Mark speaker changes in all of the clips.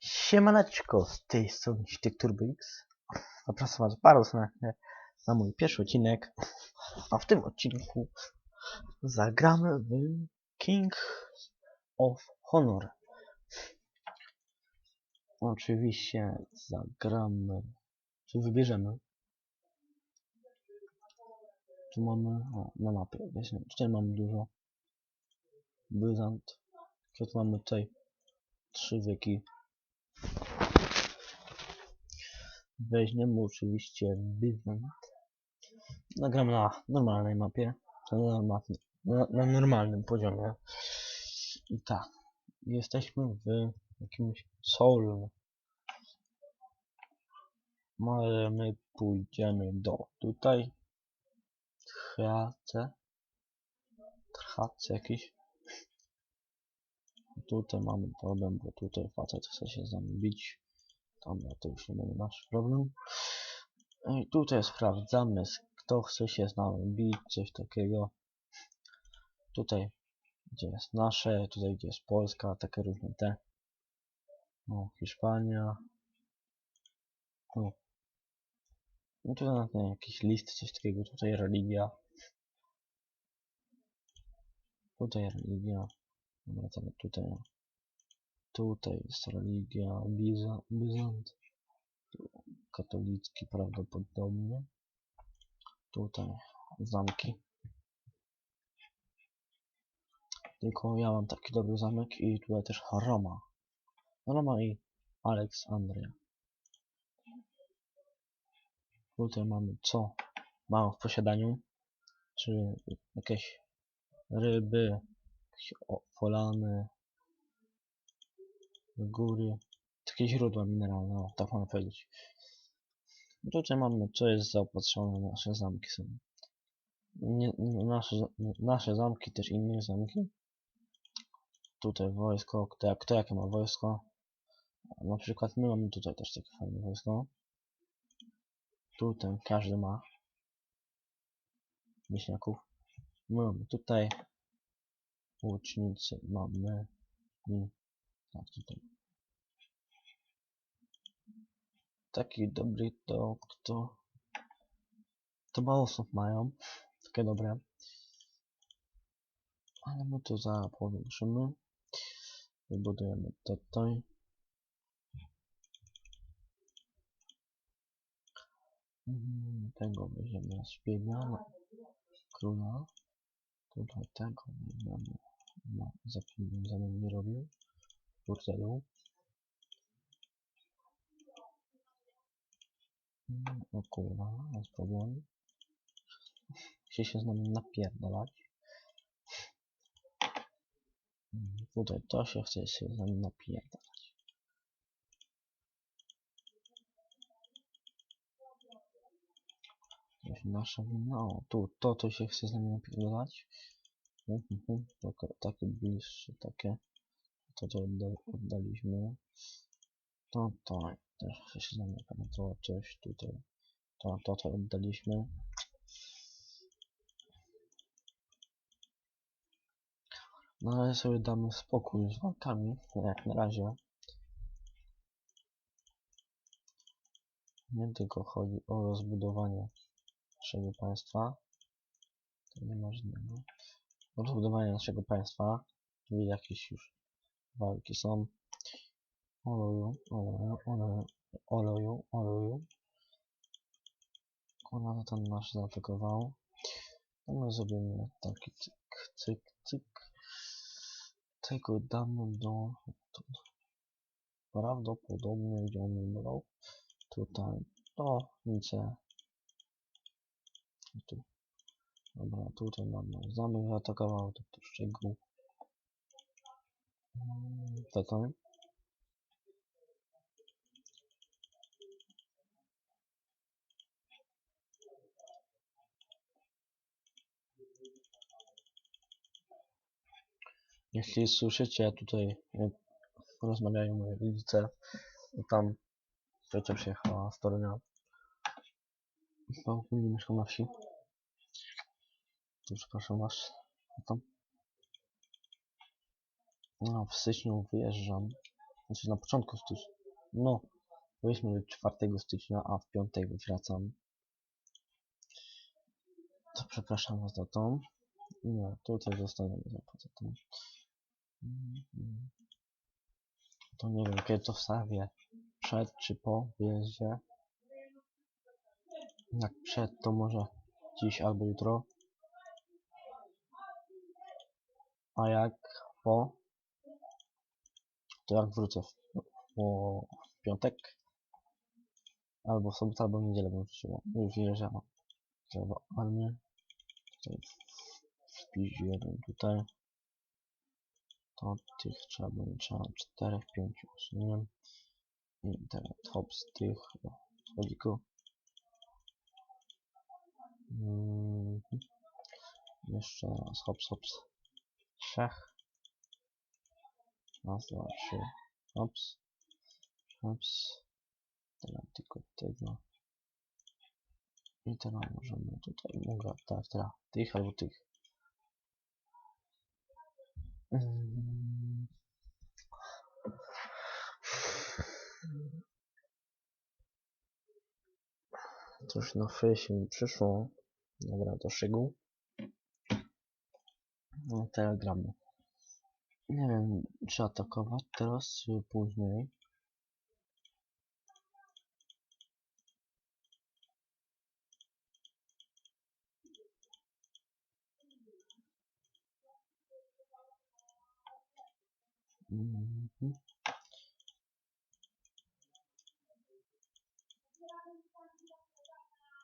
Speaker 1: Siemaneczko, z tej strony Ściek Turbo X. Zapraszam was bardzo serdecznie na mój pierwszy odcinek. A w tym odcinku zagramy w King of Honor. Oczywiście zagramy, czy wybierzemy. Tu mamy, o, na mapie, wiecie, tutaj mamy dużo. Byzant. Co tu mamy tutaj? Trzy wieki Weźmiemy oczywiście Byzant. Nagramy na normalnej mapie. Na, mapie, na, na normalnym poziomie. I tak. Jesteśmy w jakimś Soul. Może my pójdziemy do tutaj. Trchace. Trchace jakiś. Tutaj mamy problem, bo tutaj facet chce się z nami bić. Dobra, to już nie nasz problem. I tutaj sprawdzamy, kto chce się z nami bić, coś takiego. Tutaj, gdzie jest nasze, tutaj, gdzie jest Polska, takie różne te. O, Hiszpania. O. No tutaj na ten jakiś list, coś takiego, tutaj religia. Tutaj religia. Wracamy tutaj. Tutaj jest religia Biza, Byzant. Katolicki prawdopodobnie. Tutaj zamki. Tylko ja mam taki dobry zamek i tutaj też Roma. Roma i Aleksandria. Tutaj mamy co? Mam w posiadaniu. Czy jakieś ryby, jakieś polany, góry, takie źródła mineralne, o, tak można powiedzieć. Tutaj mamy, co jest zaopatrzone, nasze zamki są. Nie, nasze, nasze zamki, też inne zamki. Tutaj wojsko, kto, kto jakie ma wojsko. Na przykład my mamy tutaj też takie fajne wojsko. Tutaj każdy ma wieśniaków. My mamy tutaj łucznicy, mamy i tak tutaj. Taki dobry to kto to mało osób mają. Takie dobre. Ale my to za powiększymy. Wybudujemy tutaj. Mm, Tego weźmiemy na króla. Tutaj tego weźmiemy na zapomnienie nie robił. Burdelu. Mm, O kurwa, jest problem. Chce się z nami napierdalać. Mm, Tutaj to się chce się z nami napierdalać. To jest nasza wina. O, tu, to, to się chce z nami napierdalać. Mhm, mhm, Takie, bliższe, takie. To, to odda, oddaliśmy. To, to też chce się z nami napierdalać. Coś tutaj. To, to, to oddaliśmy. No ale sobie damy spokój z walkami, jak na razie. Nie tylko chodzi o rozbudowanie naszego państwa. To nie ma żadnego. O rozbudowanie naszego państwa, czyli jakieś już walki są. Oloju, oloju, oloju, oloju, oloju. Ona ten nasz zaatakował. No my zrobimy taki cyk, cyk, cyk. Tego damy do... To, prawdopodobnie gdzie on. Tutaj. To nic. Tu. Dobra, tutaj mamy zamek zaatakował, to tu szczegół. Mm, Tutaj. Jeśli słyszycie tutaj, rozmawiają moje rodzice, tam ciocia przyjechała z Torunia. Bo mieszkam na wsi. To przepraszam. A Tam. No, w styczniu wyjeżdżam Znaczy na początku stycznia. No, powiedzmy 4 stycznia, a w piątek wracam. To przepraszam was za to. Nie, tutaj zostawiamy zapłacę to. To nie wiem, kiedy to wstawię. Przed czy po wyjeździe. Jak przed, to może dziś albo jutro. A jak po, to jak wrócę w, po, w piątek, albo w sobotę, albo w niedzielę bym wrócił. Już wyjeżdżam. Trzeba armię. Wpisz jeden tutaj. To tych trzeba będzie trzeba czterech, pięciu usuniemy. I teraz hop z tych chodziku. Mm -hmm. Jeszcze raz hops hops. Trzech. Raz, dwa, trzy. Hops. Hops. Teraz tylko tego. I teraz możemy tutaj mogę tak, teraz tych albo tych. Już na fejsie mi przyszło. Dobra, do szygu. No teraz gramy. Nie wiem, czy atakować teraz, czy później. Mhm.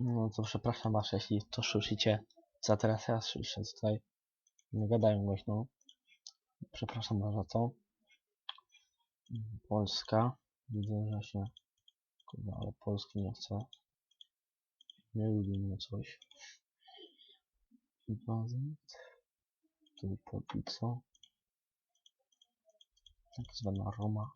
Speaker 1: No to przepraszam was, jeśli to słyszycie. Co teraz ja słyszę tutaj. Nie gadają głośno. Przepraszam za to. Polska. Widzę, że się... Kurwa, ale Polski nie chcę. Nie lubi mnie coś. Bazent. Tu Polico. Tak zwana Roma.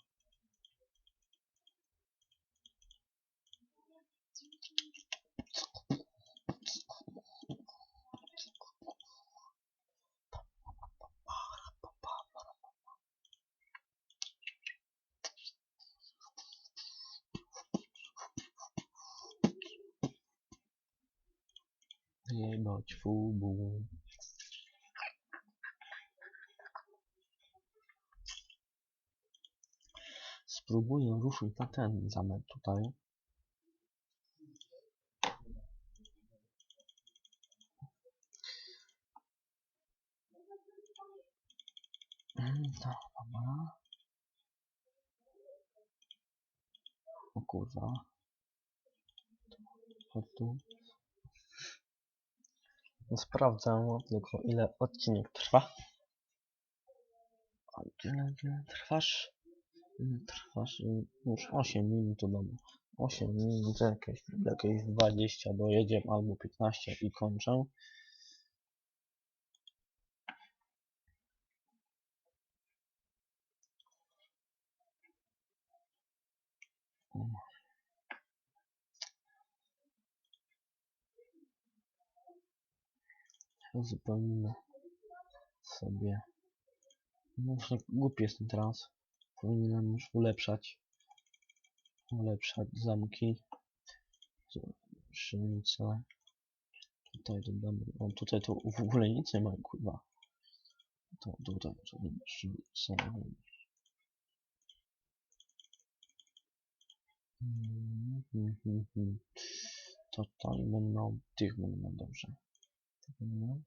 Speaker 1: Jebać fubu. Spróbuję ruszyć na ten zamek tutaj. Mm, Dobra. O kurwa. Chodź tu. No, Sprawdzę tylko ile odcinek trwa. A Ile, ile trwasz? Trwasz? Y, Już 8 minut to dobra. 8 minut, jakieś, jakieś 20 dojedziemy albo 15 i kończę. Uzupełnimy sobie. No właśnie głupi jestem teraz. Powinienem już ulepszać. Ulepszać zamki. Szymice. Tutaj dodamy. O, tutaj to w ogóle nic nie ma, kurwa. To mhm, mhm. To tutaj będą, tych będą dobrze. Mhm.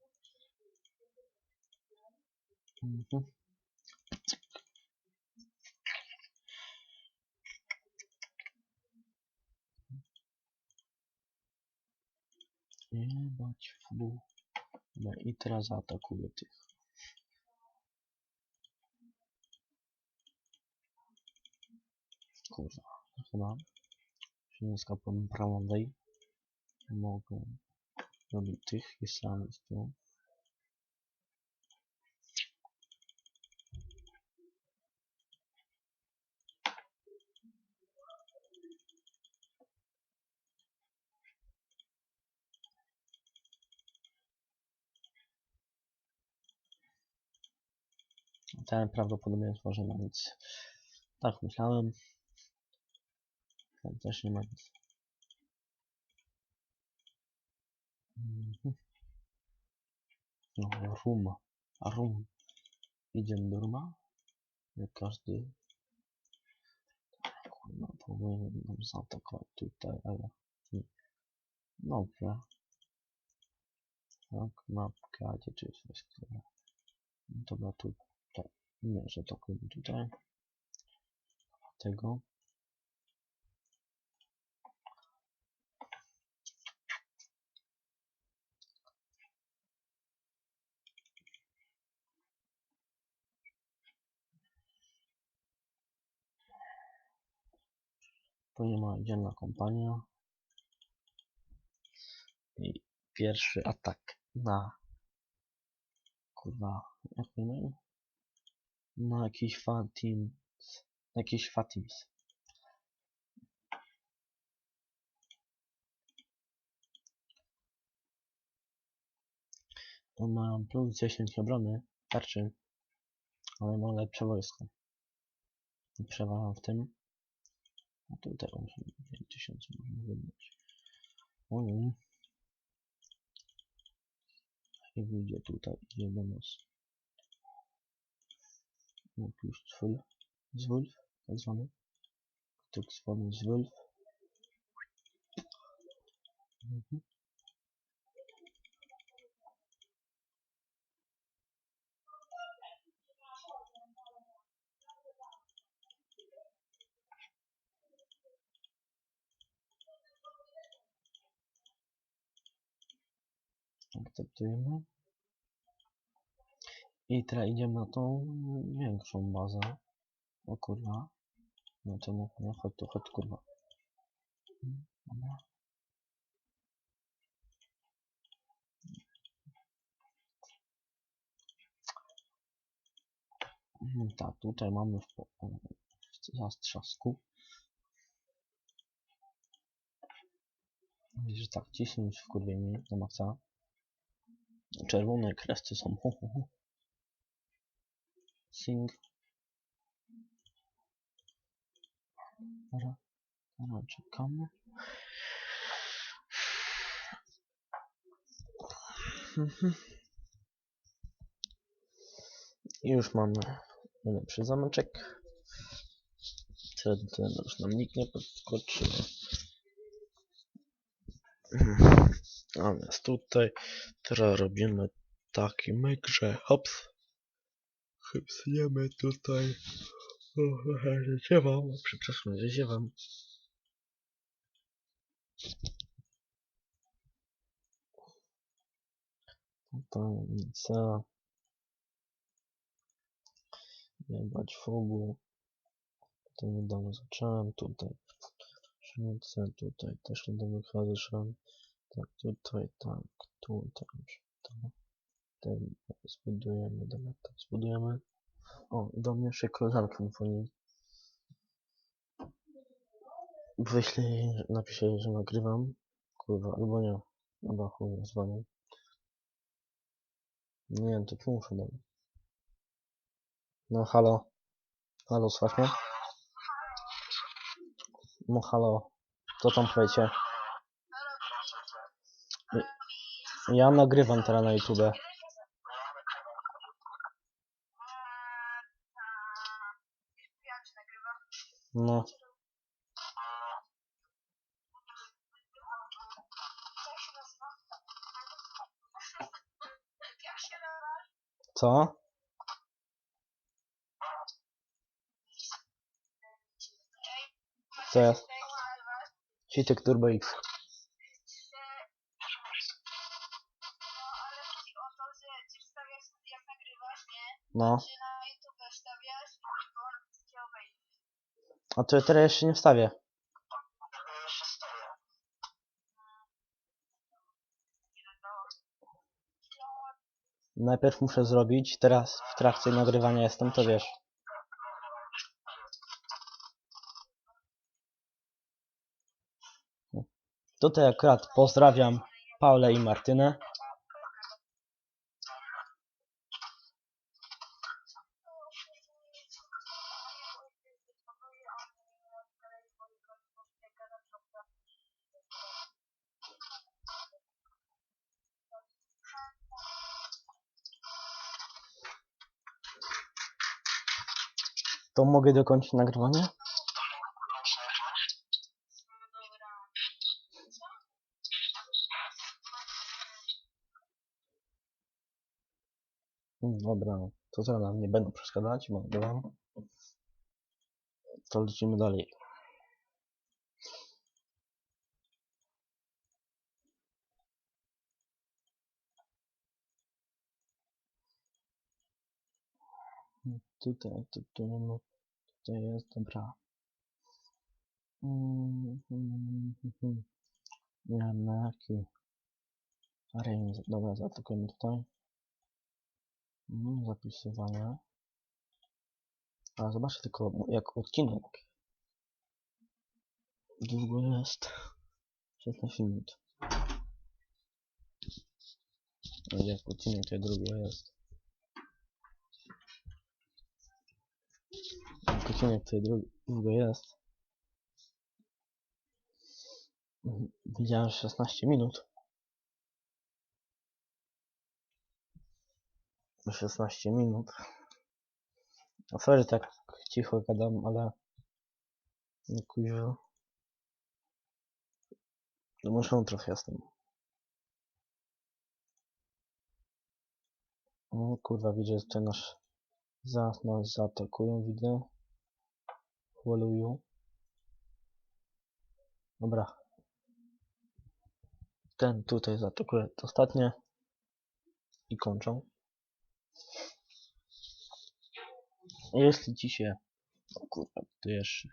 Speaker 1: Jebać fu. No i teraz atakuję tych. Kurwa, chyba się nie skapłem prawej. Mogę robić tych islamistów. Ten prawdopodobnie tworzy na nic. Tak myślałem. Tam też nie ma nic. Mhm. No. A rum. Idziemy do ruma. Jak każdy. Kurwa, powinien nam zaatakować tutaj, ale... Dobrze. Tak, mapka, gdzie czy jest. Dobra, tu, tak, nie, że to tutaj. Tego. Nie ma dzienna kompania. I pierwszy atak na kurwa, jak imię? Na jakiś Fatims. Jakiś Fatims. On ma plus 10 obrony, tarczy, ale ma lepsze wojsko. I Przeważam w tym. A tutaj 8000 można wydać. Ojej. I wyjdzie tutaj, idzie do nas. No plus zwul, zwulf, tak zwany. Tak zwany zwulf. Mhm. Akceptujemy. I teraz idziemy na tą większą bazę. O kurwa. No to no, no chodź tu, chodź kurwa. Dobra. Mhm, Tak, tutaj mamy w, w zastrzasku. Widzisz, tak ciśnieć w kurwieni na maksa. Czerwone kresy są. Hu, hu, hu. Sing. Dobra, dobra, czekamy. I już mamy najlepszy zameczek. Ten już nam nikt nie podskoczy. Natomiast tutaj teraz robimy taki myk, że hops. Hypsniemy tutaj. Ziewam. Przepraszam, że ziewam. Nic. Jebać fogu. To niedawno zacząłem. Tutaj pszenicę. Tutaj też niedawno zacząłem. Tak, tutaj, tak, tutaj. tak. Ten zbudujemy, dobra, tak zbudujemy. O, do mnie jeszcze koleżanka mi dzwoni. Wyślę jej, napiszę że nagrywam. Kurwa, albo nie. Albo chuj, dzwonię. Nie wiem, to muszę dać. No halo. Halo, słychać mnie? No halo. Co tam powiecie? Ja nagrywam teraz na YouTube. No. Co? Co jest? Citek Turbo X. No. A to teraz jeszcze nie wstawię. Najpierw muszę zrobić, teraz w trakcie nagrywania jestem, to wiesz. Tutaj akurat pozdrawiam Paulę i Martynę. To mogę dokończyć nagrywanie? Dobra, to nam nie będą przeszkadzać, bo nagrywam. To lecimy dalej. Tutaj, tu, tu, no, tutaj jest, dobra. Mm, mm, mm. Nie wiem na jaki range. Dobra, zaatakujemy tutaj. Zapisywanie. A zobaczcie tylko jak odcinek. Długo jest. 16 minut. Jak odcinek to długo jest. Odcinek dru- długo jest. Widziałem 16 minut. 16 minut. No sorry, tak cicho gadam, ale... No kuźwa. No muszę trochę jestem. O kurwa, widzę, że nasz... Nas zaatakują, widzę. Walują. Dobra. Ten tutaj zaatakuje to ostatnie. I kończą. Jeśli ci się... O kurwa, to jeszcze...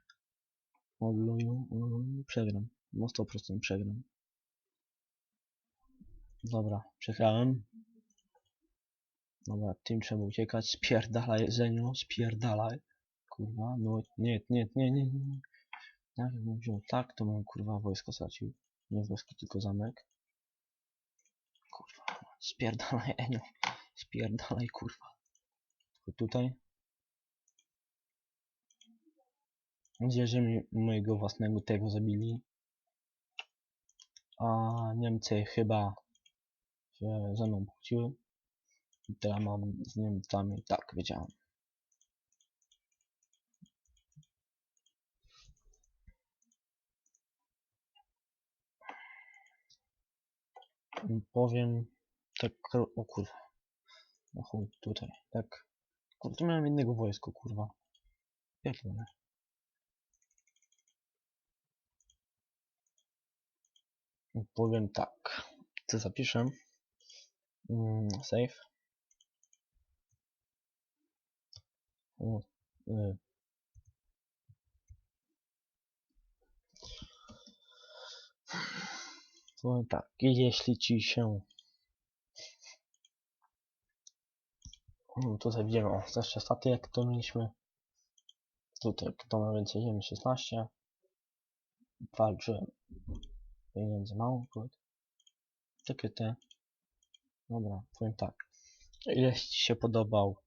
Speaker 1: Walują, mm, przegram. No 100% przegram. Dobra, przegrałem. Dobra, tym trzeba uciekać. Spierdalaj, Zenio, spierdalaj. Kurwa, no nie, nie, nie, nie, nie. Jak bym wziął tak, to bym kurwa wojsko stracił. Nie wojsko, tylko zamek. Kurwa, spierdalaj, Enio. Spierdalaj, kurwa. Tylko tutaj. Mam mi mojego własnego tego zabili. A Niemcy chyba się ze mną płciły. I teraz mam z Niemcami, tak, wiedziałem. Powiem tak, o kurwa. No chuj, tutaj, tak. Kurde, miałem innego wojsko, kurwa. Pierdolę. I Powiem tak. Co zapiszę? Mm, save. Powiem tak, jeśli ci się Mm, Tutaj widzimy, o, jeszcze staty jak to mieliśmy. Tutaj kto ma więcej ziemi 16. Walczy. Pieniędzy mało, kurde. Takie te. Dobra, powiem tak. Jeśli Ci się podobał,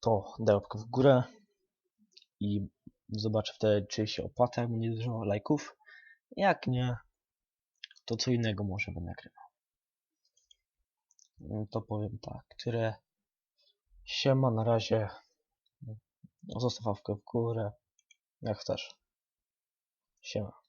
Speaker 1: to daj łapkę w górę. I zobaczę wtedy, czy się opłaca, jak będzie dużo lajków. Jak nie, to co innego może będę nagrywał. Mm, To powiem tak, które Siema, na razie. Zostaw łapkę w górę. Jak chcesz. Siema.